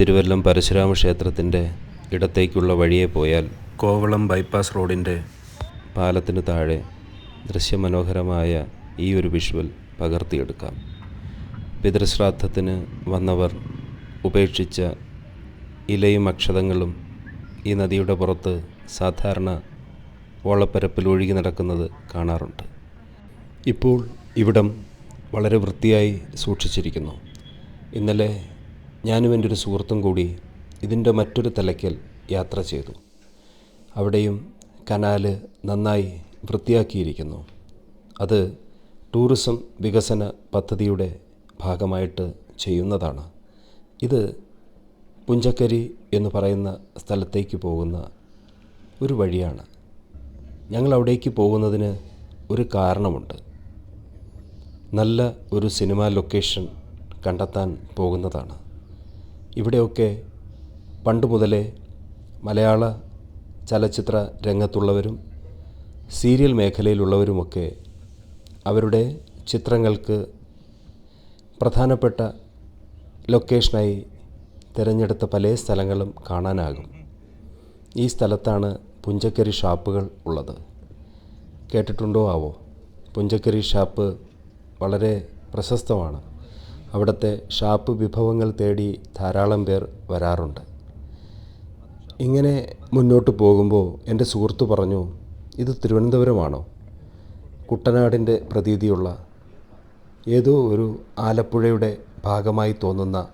തിരുവല്ലം പരശുരാമ ക്ഷേത്രത്തിന്റെ ഇടത്തേക്കുള്ള വഴിയെ പോയാൽ കോവളം ബൈപ്പാസ് റോഡിന്റെ പാലത്തിന് താഴെ ദൃശ്യമനോഹരമായ ഈ ഒരു വിഷ്വൽ പകർത്തിയെടുക്കാം. പിതൃശ്രാദ്ധത്തിന് വന്നവർ ഉപേക്ഷിച്ച ഇലയും അക്ഷതങ്ങളും ഈ നദിയുടെ പുറത്ത് സാധാരണ ഓളപ്പരപ്പിൽ ഒഴുകി നടക്കുന്നത് കാണാറുണ്ട്. ഇപ്പോൾ ഇവിടം വളരെ വൃത്തിയായി സൂക്ഷിച്ചിരിക്കുന്നു. ഇന്നലെ ഞാനും എന്റെ ഒരു സുഹൃത്തും കൂടി ഇതിന്റെ മറ്റൊരു തലയ്ക്കൽ യാത്ര ചെയ്തു. അവിടെയും കനാല് നന്നായി വൃത്തിയാക്കിയിരിക്കുന്നു. അത് ടൂറിസം വികസന പദ്ധതിയുടെ ഭാഗമായിട്ട് ചെയ്യുന്നതാണ്. ഇത് പുഞ്ചക്കരി എന്ന് പറയുന്ന സ്ഥലത്തേക്ക് പോകുന്ന ഒരു വഴിയാണ്. ഞങ്ങൾ അവിടേക്ക് പോകുന്നതിന് ഒരു കാരണമുണ്ട്. നല്ല ഒരു സിനിമാ ലൊക്കേഷൻ കണ്ടെത്താൻ പോകുന്നതാണ്. ഇവിടെയൊക്കെ പണ്ട് മുതലേ മലയാള ചലച്ചിത്ര രംഗത്തുള്ളവരും സീരിയൽ മേഖലയിലുള്ളവരുമൊക്കെ അവരുടെ ചിത്രങ്ങൾക്ക് പ്രധാനപ്പെട്ട ലൊക്കേഷനായി തിരഞ്ഞെടുത്ത പല സ്ഥലങ്ങളും കാണാനാകും. ഈ സ്ഥലത്താണ് പുഞ്ചക്കരി ഷാപ്പുകൾ ഉള്ളത്. കേട്ടിട്ടുണ്ടോ ആവോ? പുഞ്ചക്കരി ഷാപ്പ് വളരെ പ്രശസ്തമാണ്. അവിടുത്തെ ഷാപ്പ് വിഭവങ്ങൾ തേടി ധാരാളം പേർ വരാറുണ്ട്. ഇങ്ങനെ മുന്നോട്ട് പോകുമ്പോൾ എന്റെ സുഹൃത്ത് പറഞ്ഞു ഇത് തിരുവനന്തപുരമാണോ? കുട്ടനാടിന്റെ പ്രതീതിയുള്ള ഏതോ ഒരു ആലപ്പുഴയുടെ ഭാഗമായി തോന്നുന്ന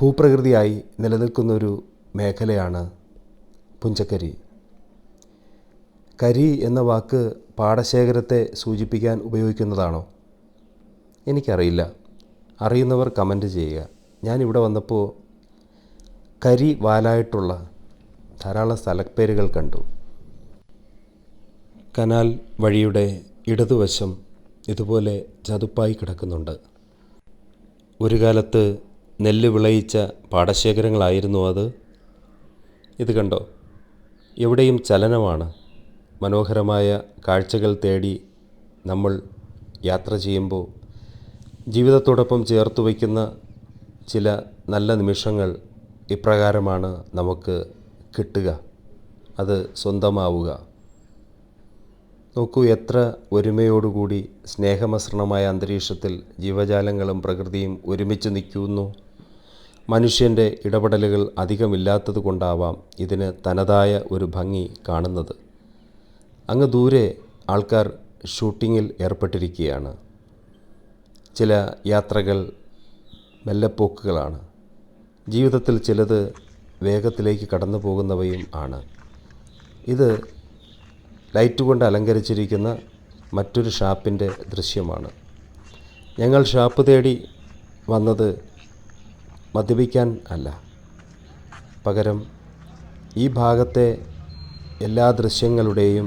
ഭൂപ്രകൃതിയായി നിലനിൽക്കുന്ന ഒരു മേഖലയാണ് പുഞ്ചക്കരി. കരി എന്ന വാക്ക് പാടശേഖരത്തെ സൂചിപ്പിക്കാൻ ഉപയോഗിക്കുന്നതാണോ? എനിക്കറിയില്ല. അറിയുന്നവർ കമന്റ് ചെയ്യുക. ഞാനിവിടെ വന്നപ്പോൾ കരി വാലായിട്ടുള്ള ധാരാളം സ്ഥലപ്പേരുകൾ കണ്ടു. കനാൽ വഴിയുടെ ഇടതുവശം ഇതുപോലെ ചതുപ്പായി കിടക്കുന്നുണ്ട്. ഒരു കാലത്ത് നെല്ല് വിളയിച്ച പാടശേഖരങ്ങളായിരുന്നു അത്. ഇത് കണ്ടോ? എവിടെയും ചലനമാണ്. മനോഹരമായ കാഴ്ചകൾ തേടി നമ്മൾ യാത്ര ചെയ്യുമ്പോൾ ജീവിതത്തോടൊപ്പം ചേർത്ത് വയ്ക്കുന്ന ചില നല്ല നിമിഷങ്ങൾ ഇപ്രകാരമാണ് നമുക്ക് കിട്ടുക. അത് സ്വന്തമാവുക. നോക്കൂ എത്ര ഒരുമയോടുകൂടി സ്നേഹമസൃണമായ അന്തരീക്ഷത്തിൽ ജീവജാലങ്ങളും പ്രകൃതിയും ഒരുമിച്ച് നിൽക്കുന്നു. മനുഷ്യന്റെ ഇടപെടലുകൾ അധികമില്ലാത്തത് കൊണ്ടാവാം ഇതിന് തനതായ ഒരു ഭംഗി കാണുന്നത്. അങ്ങ് ദൂരെ ആൾക്കാർ ഷൂട്ടിങ്ങിൽ ഏർപ്പെട്ടിരിക്കുകയാണ്. ചില യാത്രകൾ മെല്ലെപ്പോക്കുകളാണ്. ജീവിതത്തിൽ ചിലത് വേഗത്തിലേക്ക് കടന്നു പോകുന്നവയും ആണ്. ഇത് ലൈറ്റ് കൊണ്ട് അലങ്കരിച്ചിരിക്കുന്ന മറ്റൊരു ഷാപ്പിന്റെ ദൃശ്യമാണ്. ഞങ്ങൾ ഷാപ്പ് തേടി വന്നത് മദ്യപിക്കാൻ അല്ല. പകരം ഈ ഭാഗത്തെ എല്ലാ ദൃശ്യങ്ങളുടെയും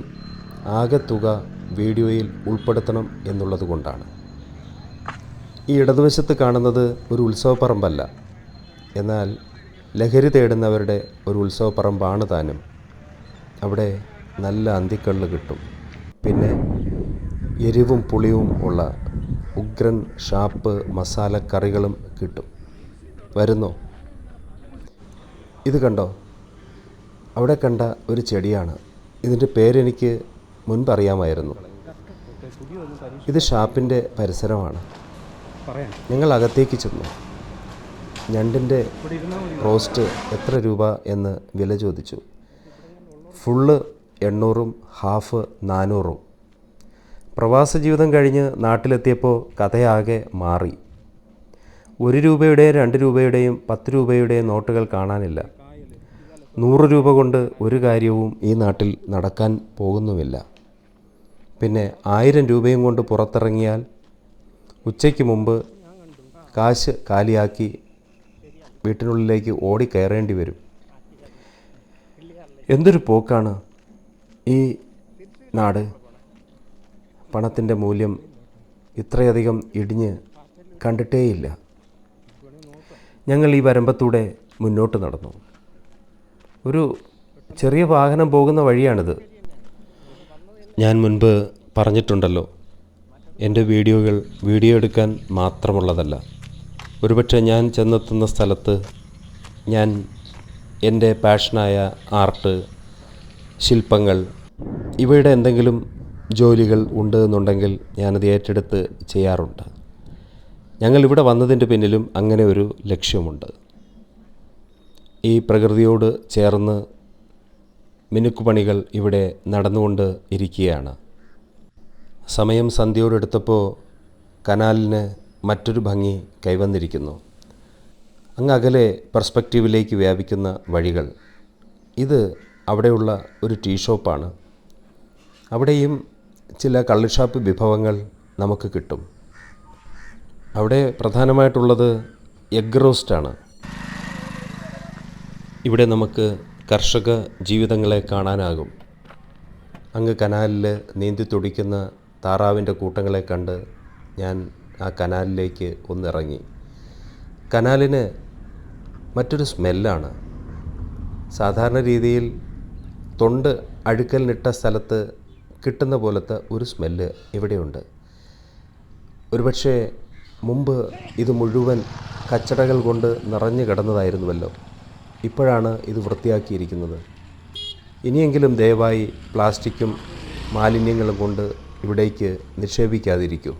ആകെത്തുക വീഡിയോയിൽ ഉൾപ്പെടുത്തണം എന്നുള്ളത് കൊണ്ടാണ് ഈ ഇടതുവശത്ത് കാണുന്നത് ഒരു ഉത്സവപ്പറമ്പല്ല. എന്നാൽ ലഹരി തേടുന്നവരുടെ ഒരു ഉത്സവപ്പറമ്പാണ് താനും. അവിടെ നല്ല അന്തിക്കള്ള് കിട്ടും. പിന്നെ എരിവും പുളിയും ഉള്ള ഉഗ്രൻ ഷാപ്പ് മസാല കറികളും കിട്ടും. വരുന്നോ? ഇത് കണ്ടോ? അവിടെ കണ്ട ഒരു ചെടിയാണ്. ഇതിന്റെ പേരെനിക്ക് മുൻപറിയാമായിരുന്നു ഇത് ഷാപ്പിന്റെ പരിസരമാണ്. ഞങ്ങൾ അകത്തേക്ക് ചെന്നു. ഞണ്ടിന്റെ റോസ്റ്റ് എത്ര രൂപ എന്ന് വില ചോദിച്ചു. ഫുള്ള് എണ്ണൂറും ഹാഫ് നാനൂറും. പ്രവാസ ജീവിതം കഴിഞ്ഞ് നാട്ടിലെത്തിയപ്പോൾ കഥയാകെ മാറി. ഒരു രൂപയുടെയും രണ്ട് രൂപയുടെയും പത്ത് രൂപയുടെയും നോട്ടുകൾ കാണാനില്ല. നൂറ് രൂപ കൊണ്ട് ഒരു കാര്യവും ഈ നാട്ടിൽ നടക്കാൻ പോകുന്നുമില്ല. പിന്നെ ആയിരം രൂപയും കൊണ്ട് പുറത്തിറങ്ങിയാൽ ഉച്ചയ്ക്ക് മുമ്പ് കാശ് കാലിയാക്കി വീട്ടിനുള്ളിലേക്ക് ഓടി കയറേണ്ടി വരും. എന്തൊരു പോക്കാണ് ഈ നാട്? പണത്തിന്റെ മൂല്യം ഇത്രയധികം ഇടിഞ്ഞ് കണ്ടിട്ടേയില്ല. ഞങ്ങൾ ഈ വരമ്പത്തൂടെ മുന്നോട്ട് നടന്നു. ഒരു ചെറിയ വാഹനം പോകുന്ന വഴിയാണിത്. ഞാൻ മുൻപ് പറഞ്ഞിട്ടുണ്ടല്ലോ എന്റെ വീഡിയോകൾ വീഡിയോ എടുക്കാൻ മാത്രമുള്ളതല്ല. ഒരുപക്ഷെ ഞാൻ ചെന്നെത്തുന്ന സ്ഥലത്ത് ഞാൻ എന്റെ പാഷനായ ആർട്ട് ശില്പങ്ങൾ ഇവയുടെ എന്തെങ്കിലും ജോലികൾ ഉണ്ട് എന്നുണ്ടെങ്കിൽ ഞാനത് ഏറ്റെടുത്ത് ചെയ്യാറുണ്ട്. ഞങ്ങൾ ഇവിടെ വന്നതിന്റെ പിന്നിലും അങ്ങനെ ഒരു ലക്ഷ്യമുണ്ട്. ഈ പ്രകൃതിയോട് ചേർന്ന് മിനുക്കുപണികൾ ഇവിടെ നടന്നുകൊണ്ട് ഇരിക്കുകയാണ്. സമയം സന്ധ്യയോടെടുത്തപ്പോൾ കനാലിന് മറ്റൊരു ഭംഗി കൈവന്നിരിക്കുന്നു. അങ്ങ് അകലെ പെർസ്പെക്റ്റീവിലേക്ക് വ്യാപിക്കുന്ന വഴികൾ. ഇത് അവിടെയുള്ള ഒരു ടീ ഷോപ്പാണ്. അവിടെയും ചില കള്ളുഷാപ്പ് വിഭവങ്ങൾ നമുക്ക് കിട്ടും. അവിടെ പ്രധാനമായിട്ടുള്ളത് എഗ് റോസ്റ്റാണ് ഇവിടെ നമുക്ക് കർഷക ജീവിതങ്ങളെ കാണാനാകും. അങ്ങ് കനാലിൽ നീന്തി തുടിക്കുന്ന താറാവിന്റെ കൂട്ടങ്ങളെ കണ്ട് ഞാൻ ആ കനാലിലേക്ക് ഒന്നിറങ്ങി. കനാലിന് മറ്റൊരു സ്മെല്ലാണ്. സാധാരണ രീതിയിൽ തൊണ്ട് അഴുക്കലിനിട്ട സ്ഥലത്ത് കിട്ടുന്ന പോലത്തെ ഒരു സ്മെല്ല് ഇവിടെയുണ്ട്. ഒരുപക്ഷെ മുമ്പ് ഇത് മുഴുവൻ കച്ചടകൾ കൊണ്ട് നിറഞ്ഞു കിടന്നതായിരുന്നുവല്ലോ. ഇപ്പോഴാണ് ഇത് വൃത്തിയാക്കിയിരിക്കുന്നത്. ഇനിയെങ്കിലും ദയവായി പ്ലാസ്റ്റിക്കും മാലിന്യങ്ങളും കൊണ്ട് ഇവിടേക്ക് നിക്ഷേപിക്കാതിരിക്കൂ.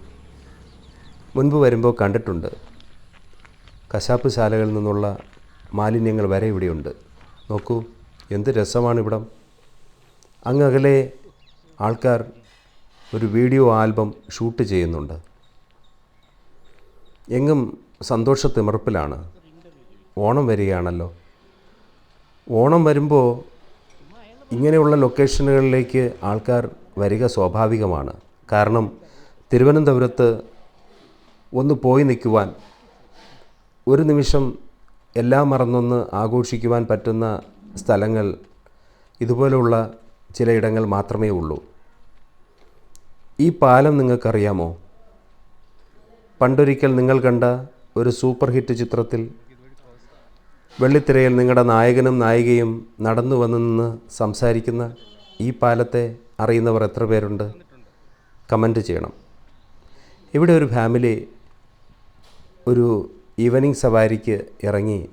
മുൻപ് വരുമ്പോൾ കണ്ടിട്ടുണ്ട്. കശാപ്പ് ശാലകളിൽ നിന്നുള്ള മാലിന്യങ്ങൾ വരെ ഇവിടെയുണ്ട്. നോക്കൂ എന്ത് രസമാണ് ഇവിടം. അങ്ങ് അകലെ ആൾക്കാർ ഒരു വീഡിയോ ആൽബം ഷൂട്ട് ചെയ്യുന്നുണ്ട്. എങ്ങും സന്തോഷ തിമിർപ്പിലാണ് ഓണം വരികയാണല്ലോ. ഓണം വരുമ്പോൾ ഇങ്ങനെയുള്ള ലൊക്കേഷനുകളിലേക്ക് ആൾക്കാർ വരിക സ്വാഭാവികമാണ്. കാരണം തിരുവനന്തപുരത്ത് ഒന്ന് പോയി നിൽക്കുവാൻ ഒരു നിമിഷം എല്ലാം മറന്നൊന്ന് ആഘോഷിക്കുവാൻ പറ്റുന്ന സ്ഥലങ്ങൾ ഇതുപോലുള്ള ചിലയിടങ്ങൾ മാത്രമേ ഉള്ളൂ. ഈ പാലം നിങ്ങൾക്കറിയാമോ? പണ്ടൊരിക്കൽ നിങ്ങൾ കണ്ട ഒരു സൂപ്പർ ഹിറ്റ് ചിത്രത്തിൽ വെള്ളിത്തിരയിൽ നിങ്ങളുടെ നായകനും നായികയും നടന്നു വന്നു നിന്ന് സംസാരിക്കുന്ന ഈ പാലത്തെ അറിയുന്നവർ എത്ര പേരുണ്ട്? കമന്റ് ചെയ്യണം. ഇവിടെ ഒരു ഫാമിലി ഒരു ഈവനിങ് സവാരിക്ക് ഇറങ്ങി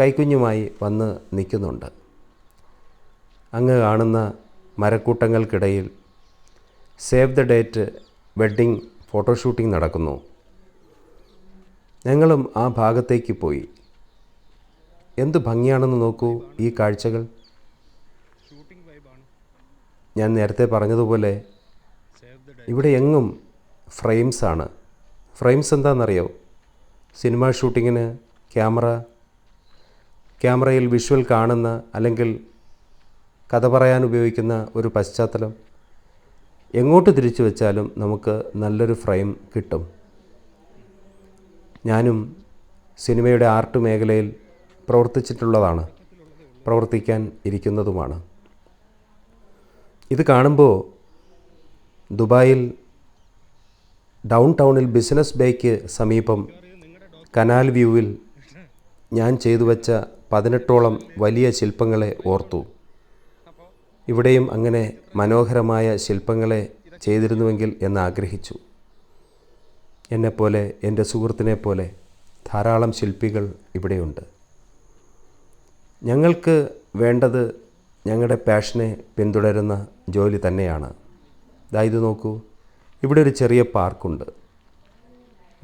കൈക്കുഞ്ഞുമായി വന്ന് നിൽക്കുന്നുണ്ട്. അങ്ങ് കാണുന്ന മരക്കൂട്ടങ്ങൾക്കിടയിൽ save the date wedding photo shooting നടക്കുന്നു. ഞങ്ങളും ആ ഭാഗത്തേക്ക് പോയി. എന്ത് ഭംഗിയാണെന്ന് നോക്കൂ ഈ കാഴ്ചകൾ. ഞാൻ നേരത്തെ പറഞ്ഞതുപോലെ ഇവിടെ എങ്ങും ഫ്രെയിംസാണ് ഫ്രെയിംസ് എന്താണെന്നറിയോ? സിനിമ ഷൂട്ടിങ്ങിന് ക്യാമറ ക്യാമറയിൽ വിഷ്വൽ കാണുന്ന അല്ലെങ്കിൽ കഥ പറയാൻ ഉപയോഗിക്കുന്ന ഒരു പശ്ചാത്തലം. എങ്ങോട്ട് തിരിച്ചു വെച്ചാലും നമുക്ക് നല്ലൊരു ഫ്രെയിം കിട്ടും. ഞാനും സിനിമയുടെ ആർട്ട് മേഖലയിൽ പ്രവർത്തിച്ചിട്ടുള്ളതാണ് പ്രവർത്തിക്കാൻ ഇരിക്കുന്നതുമാണ്. ഇത് കാണുമ്പോൾ ദുബായിൽ ഡൗൺ ടൗണിൽ ബിസിനസ് ബേക്ക് സമീപം കനാൽ വ്യൂവിൽ ഞാൻ ചെയ്തു വച്ച പതിനെട്ടോളം വലിയ ശില്പങ്ങളെ ഓർത്തു. ഇവിടെയും അങ്ങനെ മനോഹരമായ ശില്പങ്ങളെ ചെയ്തിരുന്നുവെങ്കിൽ എന്ന് ആഗ്രഹിച്ചു എന്നെപ്പോലെ എന്റെ സുഹൃത്തിനെ പോലെ ധാരാളം ശില്പികൾ ഇവിടെയുണ്ട്. ഞങ്ങൾക്ക് വേണ്ടത് ഞങ്ങളുടെ പാഷനെ പിന്തുടരുന്ന ജോലി തന്നെയാണ്. ദാ ഇത് നോക്കൂ. ഇവിടെ ഒരു ചെറിയ പാർക്കുണ്ട്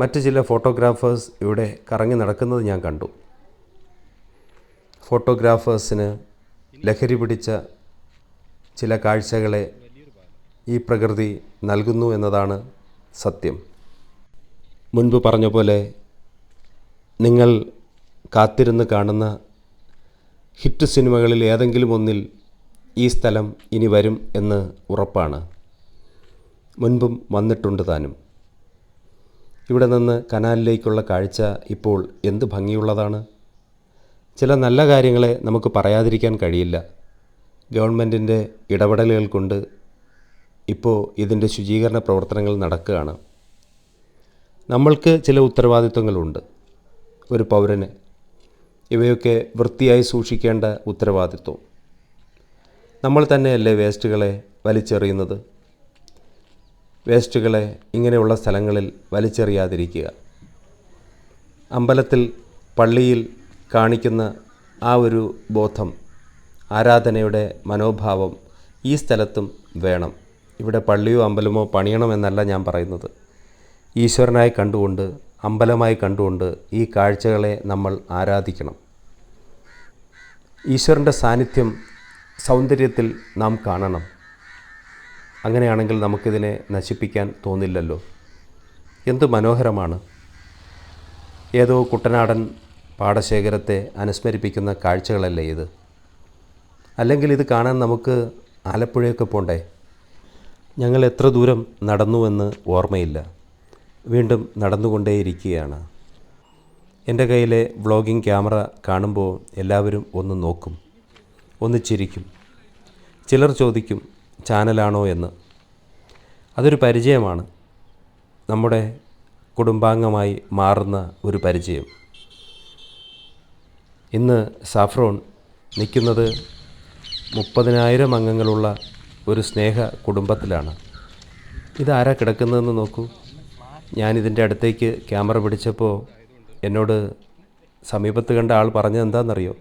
മറ്റ് ചില ഫോട്ടോഗ്രാഫേഴ്സ് ഇവിടെ കറങ്ങി നടക്കുന്നത് ഞാൻ കണ്ടു. ഫോട്ടോഗ്രാഫേഴ്സിന് ലഹരി പിടിച്ച ചില കാഴ്ചകളെ ഈ പ്രകൃതി നൽകുന്നു എന്നതാണ് സത്യം. മുൻപ് പറഞ്ഞ പോലെ നിങ്ങൾ കാത്തിരുന്ന് കാണുന്ന ഹിറ്റ് സിനിമകളിൽ ഏതെങ്കിലും ഒന്നിൽ ഈ സ്ഥലം ഇനി വരും എന്ന് ഉറപ്പാണ്. മുൻപും വന്നിട്ടുണ്ട് താനും. ഇവിടെ നിന്ന് കനാലിലേക്കുള്ള കാഴ്ച ഇപ്പോൾ എന്ത് ഭംഗിയുള്ളതാണ്? ചില നല്ല കാര്യങ്ങളെ നമുക്ക് പറയാതിരിക്കാൻ കഴിയില്ല. ഗവൺമെന്റിന്റെ ഇടപെടലുകൾ കൊണ്ട് ഇപ്പോൾ ഇതിന്റെ ശുചീകരണ പ്രവർത്തനങ്ങൾ നടക്കുകയാണ്. നമ്മൾക്ക് ചില ഉത്തരവാദിത്വങ്ങളുണ്ട്. ഒരു പൗരന് ഇവയൊക്കെ വൃത്തിയായി സൂക്ഷിക്കേണ്ട ഉത്തരവാദിത്വം. നമ്മൾ തന്നെയല്ലേ വേസ്റ്റുകളെ വലിച്ചെറിയുന്നത്? വേസ്റ്റുകളെ ഇങ്ങനെയുള്ള സ്ഥലങ്ങളിൽ വലിച്ചെറിയാതിരിക്കുക. അമ്പലത്തിൽ പള്ളിയിൽ കാണിക്കുന്ന ആ ഒരു ബോധം ആരാധനയുടെ മനോഭാവം ഈ സ്ഥലത്തും വേണം. ഇവിടെ പള്ളിയോ അമ്പലമോ പണിയണമെന്നല്ല ഞാൻ പറയുന്നത്. ഈശ്വരനായി കണ്ടുകൊണ്ട് അമ്പലമായി കണ്ടുകൊണ്ട് ഈ കാഴ്ചകളെ നമ്മൾ ആരാധിക്കണം. ഈശ്വരന്റെ സാന്നിധ്യം സൗന്ദര്യത്തിൽ നാം കാണണം. അങ്ങനെയാണെങ്കിൽ നമുക്കിതിനെ നശിപ്പിക്കാൻ തോന്നില്ലല്ലോ. എന്ത് മനോഹരമാണ്. ഏതോ കുട്ടനാടൻ പാടശേഖരത്തെ അനുസ്മരിപ്പിക്കുന്ന കാഴ്ചകളല്ലേ ഇത്. അല്ലെങ്കിൽ ഇത് കാണാൻ നമുക്ക് ആലപ്പുഴയൊക്കെ പോണ്ടേ. ഞങ്ങൾ എത്ര ദൂരം നടന്നുവെന്ന് ഓർമ്മയില്ല. വീണ്ടും നടന്നുകൊണ്ടേയിരിക്കുകയാണ്. എന്റെ കയ്യിലെ വ്ളോഗിംഗ് ക്യാമറ കാണുമ്പോൾ എല്ലാവരും ഒന്ന് നോക്കും ഒന്ന് ചിരിക്കും. ചിലർ ചോദിക്കും ചാനലാണോ എന്ന്. അതൊരു പരിചയമാണ്. നമ്മുടെ കുടുംബാംഗമായി മാറുന്ന ഒരു പരിചയം. ഇന്ന് സാഫ്രോൺ നിൽക്കുന്നത് മുപ്പതിനായിരം അംഗങ്ങളുള്ള ഒരു സ്നേഹ കുടുംബത്തിലാണ്. ഇതാരാ കിടക്കുന്നതെന്ന് നോക്കൂ. ഞാനിതിന്റെ അടുത്തേക്ക് ക്യാമറ പിടിച്ചപ്പോൾ എന്നോട് സമീപത്ത് കണ്ട ആൾ പറഞ്ഞത് എന്താണെന്നറിയോ?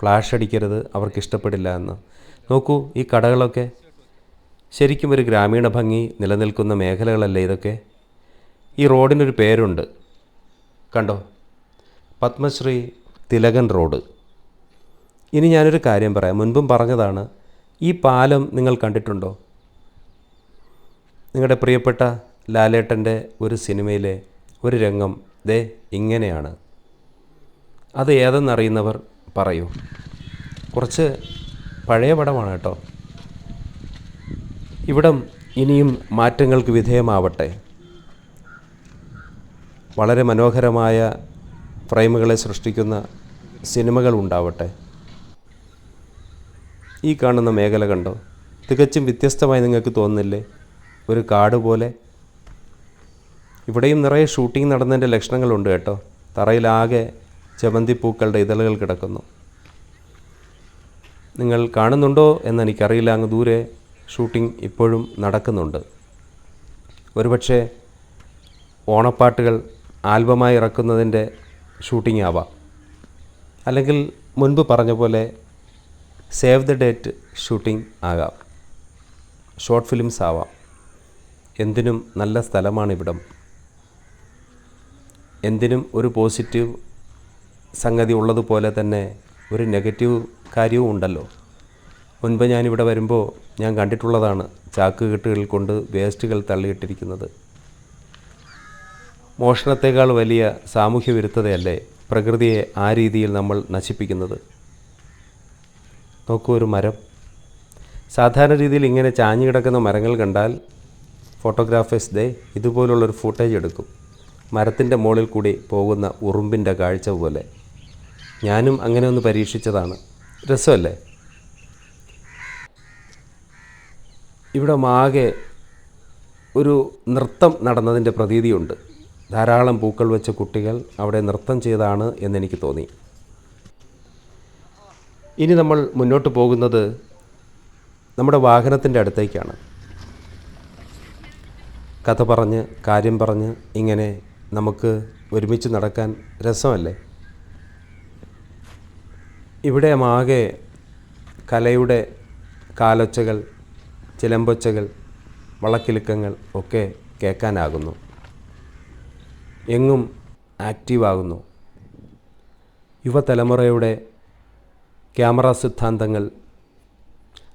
ഫ്ലാഷ് അടിക്കരുത് അവർക്ക് ഇഷ്ടപ്പെടില്ല എന്ന്. നോക്കൂ ഈ കടകളൊക്കെ ശരിക്കും ഒരു ഗ്രാമീണ ഭംഗി നിലനിൽക്കുന്ന മേഖലകളല്ലേ ഇതൊക്കെ? ഈ റോഡിനൊരു പേരുണ്ട്. കണ്ടോ? പത്മശ്രീ തിലകൻ റോഡ്. ഇനി ഞാനൊരു കാര്യം പറയാം. മുൻപും പറഞ്ഞതാണ് ഈ പാലം നിങ്ങൾ കണ്ടിട്ടുണ്ടോ? നിങ്ങളുടെ പ്രിയപ്പെട്ട ലാലേട്ടന്റെ ഒരു സിനിമയിലെ ഒരു രംഗം ദേ ഇങ്ങനെയാണ്. അത് ഏതെന്നറിയുന്നവർ പറയൂ. കുറച്ച് പഴയ പടമാണ് കേട്ടോ. ഇവിടം ഇനിയും മാറ്റങ്ങൾക്ക് വിധേയമാവട്ടെ. വളരെ മനോഹരമായ ഫ്രെയിമുകളെ സൃഷ്ടിക്കുന്ന സിനിമകൾ ഉണ്ടാവട്ടെ. ഈ കാണുന്ന മേഖല കണ്ടോ? തികച്ചും വ്യത്യസ്തമായി നിങ്ങൾക്ക് തോന്നുന്നില്ലേ? ഒരു കാട് പോലെ ഇവിടെയും നിറയെ ഷൂട്ടിംഗ് നടന്നതിന്റെ ലക്ഷണങ്ങളുണ്ട് കേട്ടോ. തറയിലാകെ ചെമന്തിപ്പൂക്കളുടെ ഇതളുകൾ കിടക്കുന്നു. നിങ്ങൾ കാണുന്നുണ്ടോ എന്നെനിക്കറിയില്ല. അങ്ങ് ദൂരെ ഷൂട്ടിംഗ് ഇപ്പോഴും നടക്കുന്നുണ്ട്. ഒരുപക്ഷെ ഓണപ്പാട്ടുകൾ ആൽബമായി ഇറക്കുന്നതിന്റെ ഷൂട്ടിംഗ് ആവാം. അല്ലെങ്കിൽ മുൻപ് പറഞ്ഞ പോലെ സേവ് ദ ഡേറ്റ് ഷൂട്ടിംഗ് ആകാം. ഷോർട്ട് ഫിലിംസ് ആവാം. എന്തിനും നല്ല സ്ഥലമാണ് ഇവിടം. എന്തിനും ഒരു പോസിറ്റീവ് സംഗതി ഉള്ളതുപോലെ തന്നെ ഒരു നെഗറ്റീവ് കാര്യവും ഉണ്ടല്ലോ. മുൻപ് ഞാനിവിടെ വരുമ്പോൾ ഞാൻ കണ്ടിട്ടുള്ളതാണ് ചാക്ക് കെട്ടുകളിൽ കൊണ്ട് വേസ്റ്റുകൾ തള്ളിയിട്ടിരിക്കുന്നത്. മോഷണത്തേക്കാൾ വലിയ സാമൂഹ്യ വിരുദ്ധതയല്ലേ പ്രകൃതിയെ ആ രീതിയിൽ നമ്മൾ നശിപ്പിക്കുന്നത്. നോക്കൂ ഒരു മരം. സാധാരണ രീതിയിൽ ഇങ്ങനെ ചാഞ്ഞു കിടക്കുന്ന മരങ്ങൾ കണ്ടാൽ ഫോട്ടോഗ്രാഫേഴ്സ് ഡേ ഇതുപോലുള്ളൊരു ഫൂട്ടേജ് എടുക്കും. മരത്തിന്റെ മുകളിൽ കൂടി പോകുന്ന ഉറുമ്പിന്റെ കാഴ്ച പോലെ. ഞാനും അങ്ങനെ ഒന്ന് പരീക്ഷിച്ചതാണ്. രസമല്ലേ? ഇവിടെ മാകെ ഒരു നൃത്തം നടന്നതിന്റെ പ്രതീതിയുണ്ട്. ധാരാളം പൂക്കൾ വെച്ച കുട്ടികൾ അവിടെ നൃത്തം ചെയ്താണ് എന്നെനിക്ക് തോന്നി. ഇനി നമ്മൾ മുന്നോട്ട് പോകുന്നത് നമ്മുടെ വാഹനത്തിന്റെ അടുത്തേക്കാണ്. കഥ പറഞ്ഞ് കാര്യം പറഞ്ഞ് ഇങ്ങനെ നമുക്ക് ഒരുമിച്ച് നടക്കാൻ രസമല്ലേ? ഇവിടെ ആകെ കലയുടെ കാലൊച്ചകൾ ചിലമ്പൊച്ചകൾ വളക്കിലുക്കങ്ങൾ ഒക്കെ കേൾക്കാനാകുന്നു. എങ്ങും ആക്റ്റീവാകുന്നു. യുവതലമുറയുടെ ക്യാമറ സിദ്ധാന്തങ്ങൾ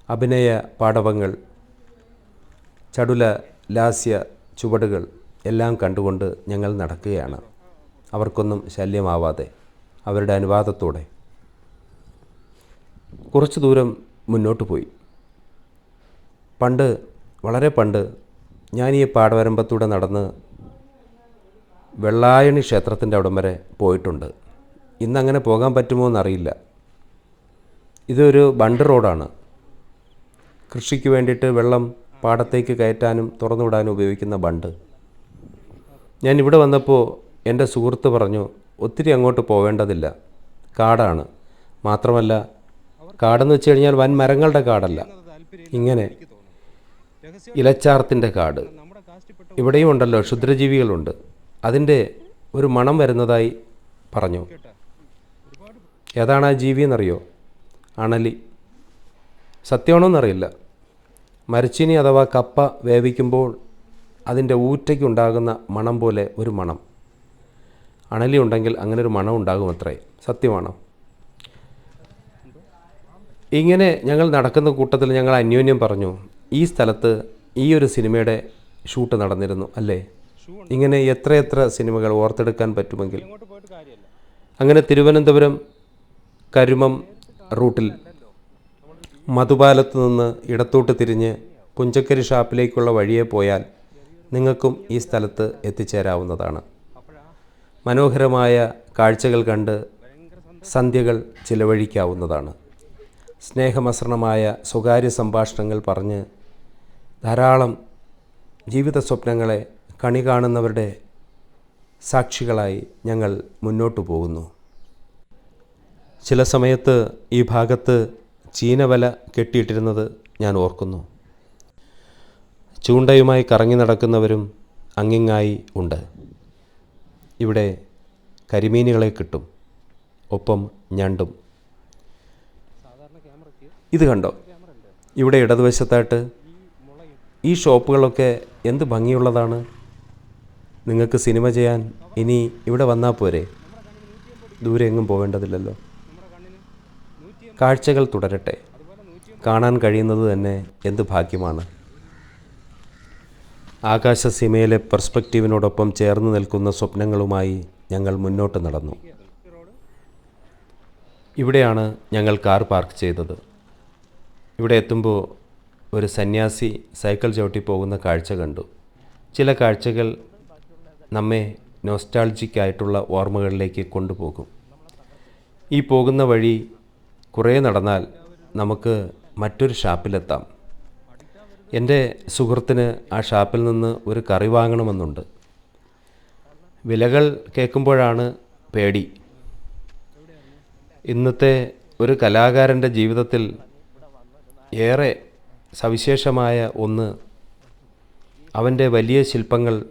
അഭിനയ പാടവങ്ങൾ ചടുല ലാസ്യ ചുവടുകൾ എല്ലാം കണ്ടുകൊണ്ട് ഞങ്ങൾ നടക്കുകയാണ്. അവർക്കൊന്നും ശല്യമാവാതെ അവരുടെ അനുവാദത്തോടെ കുറച്ച് ദൂരം മുന്നോട്ട് പോയി. പണ്ട് വളരെ പണ്ട് ഞാൻ ഈ പാടവരമ്പത്തൂടെ നടന്ന് വെള്ളായണി ക്ഷേത്രത്തിന്റെ അവിടം വരെ പോയിട്ടുണ്ട്. ഇന്നങ്ങനെ പോകാൻ പറ്റുമോ എന്നറിയില്ല. ഇതൊരു ബണ്ട് റോഡാണ്. കൃഷിക്ക് വേണ്ടിയിട്ട് വെള്ളം പാടത്തേക്ക് കയറ്റാനും തുറന്നുവിടാനും ഉപയോഗിക്കുന്ന ബണ്ട്. ഞാൻ ഇവിടെ വന്നപ്പോൾ എന്റെ സുഹൃത്ത് പറഞ്ഞു ഒത്തിരി അങ്ങോട്ട് പോവേണ്ടതില്ല കാടാണ്. മാത്രമല്ല കാടെന്ന് വെച്ച് കഴിഞ്ഞാൽ വൻ മരങ്ങളുടെ കാടല്ല. ഇങ്ങനെ ഇലച്ചാർത്തിന്റെ കാട്. ഇവിടെയും ഉണ്ടല്ലോ ക്ഷുദ്രജീവികളുണ്ട്. അതിന്റെ ഒരു മണം വരുന്നതായി പറഞ്ഞു. ഏതാണ് ആ ജീവി എന്നറിയോ അണലി. സത്യമാണോ എന്നറിയില്ല മരച്ചീനി അഥവാ കപ്പ വേവിക്കുമ്പോൾ അതിന്റെ ഊറ്റയ്ക്കുണ്ടാകുന്ന മണം പോലെ ഒരു മണം. അണലി ഉണ്ടെങ്കിൽ അങ്ങനെ ഒരു മണം ഉണ്ടാകും അത്രേ സത്യമാണോ? ഇങ്ങനെ ഞങ്ങൾ നടക്കുന്ന കൂട്ടത്തിൽ ഞങ്ങൾ അന്യോന്യം പറഞ്ഞു ഈ സ്ഥലത്ത് ഈ ഒരു സിനിമയുടെ ഷൂട്ട് നടന്നിരുന്നു അല്ലേ? ഇങ്ങനെ എത്രയെത്ര സിനിമകൾ ഓർത്തെടുക്കാൻ പറ്റുമെങ്കിൽ. അങ്ങനെ തിരുവനന്തപുരം കരുമം റൂട്ടിൽ മധുപാലത്ത് നിന്ന് ഇടത്തോട്ട് തിരിഞ്ഞ് പുഞ്ചക്കരി ഷാപ്പിലേക്കുള്ള വഴിയെ പോയാൽ നിങ്ങൾക്കും ഈ സ്ഥലത്ത് എത്തിച്ചേരാവുന്നതാണ്. മനോഹരമായ കാഴ്ചകൾ കണ്ട് സന്ധ്യകൾ ചിലവഴിക്കാവുന്നതാണ്. സ്നേഹമസൃണമായ സ്വകാര്യ സംഭാഷണങ്ങൾ പറഞ്ഞ് ധാരാളം ജീവിത സ്വപ്നങ്ങളെ കണി കാണുന്നവരുടെ സാക്ഷികളായി ഞങ്ങൾ മുന്നോട്ടു പോകുന്നു. ചില സമയത്ത് ഈ ഭാഗത്ത് ചീനവല കെട്ടിയിട്ടിരുന്നത് ഞാൻ ഓർക്കുന്നു. ചൂണ്ടയുമായി കറങ്ങി നടക്കുന്നവരും അങ്ങിങ്ങായി ഉണ്ട്. ഇവിടെ കരിമീനുകളെ കിട്ടും ഒപ്പം ഞണ്ടും. ഇത് കണ്ടോ? ഇവിടെ ഇടതുവശത്തായിട്ട് ഈ ഷോപ്പുകളൊക്കെ എന്ത് ഭംഗിയുള്ളതാണ്? നിങ്ങൾക്ക് സിനിമ ചെയ്യാൻ ഇനി ഇവിടെ വന്നാൽ പോരെ? ദൂരെ എങ്ങും പോവേണ്ടതില്ലല്ലോ കാഴ്ചകൾ തുടരട്ടെ. കാണാൻ കഴിയുന്നത് തന്നെ എന്ത് ഭാഗ്യമാണ്. ആകാശസീമയിലെ പെർസ്പെക്റ്റീവിനോടൊപ്പം ചേർന്ന് നിൽക്കുന്ന സ്വപ്നങ്ങളുമായി ഞങ്ങൾ മുന്നോട്ട് നടന്നു. ഇവിടെയാണ് ഞങ്ങൾ കാർ പാർക്ക് ചെയ്തത്. ഇവിടെ എത്തുമ്പോൾ ഒരു സന്യാസി സൈക്കിൾ ചവിട്ടി പോകുന്ന കാഴ്ച കണ്ടു. ചില കാഴ്ചകൾ നമ്മെ നോസ്റ്റാൾജിക്കായിട്ടുള്ള ഓർമ്മകളിലേക്ക് കൊണ്ടുപോകും. ഈ പോകുന്ന വഴി കുറേ നടന്നാൽ നമുക്ക് മറ്റൊരു ഷാപ്പിലെത്താം. എന്റെ സുഹൃത്തിന് ആ ഷാപ്പിൽ നിന്ന് ഒരു കറി വാങ്ങണമെന്നുണ്ട്. വിലകൾ കേൾക്കുമ്പോഴാണ് പേടി. ഇന്നത്തെ ഒരു കലാകാരന്റെ ജീവിതത്തിൽ ഏറെ സവിശേഷമായ ഒന്ന് അവന്റെ വലിയ ശില്പങ്ങൾ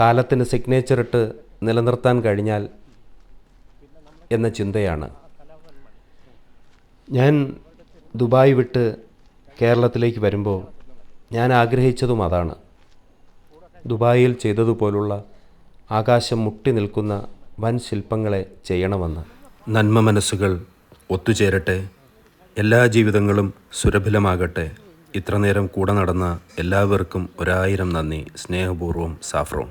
കാലത്തിന് സിഗ്നേച്ചർ ഇട്ട് നിലനിർത്താൻ കഴിഞ്ഞാൽ എന്ന ചിന്തയാണ്. ഞാൻ ദുബായ് വിട്ട് കേരളത്തിലേക്ക് വരുമ്പോൾ ഞാൻ ആഗ്രഹിച്ചതും അതാണ്. ദുബായിൽ ചെയ്തതുപോലുള്ള ആകാശം മുട്ടി നിൽക്കുന്ന വൻ ശില്പങ്ങളെ ചെയ്യണമെന്ന്. നന്മ മനസ്സുകൾ ഒത്തുചേരട്ടെ. എല്ലാ ജീവിതങ്ങളും സുരഭിലമാകട്ടെ. ഇത്രനേരം കൂടെ നടന്ന എല്ലാവർക്കും ഒരായിരം നന്ദി. സ്നേഹപൂർവം സാഫ്രോൺ.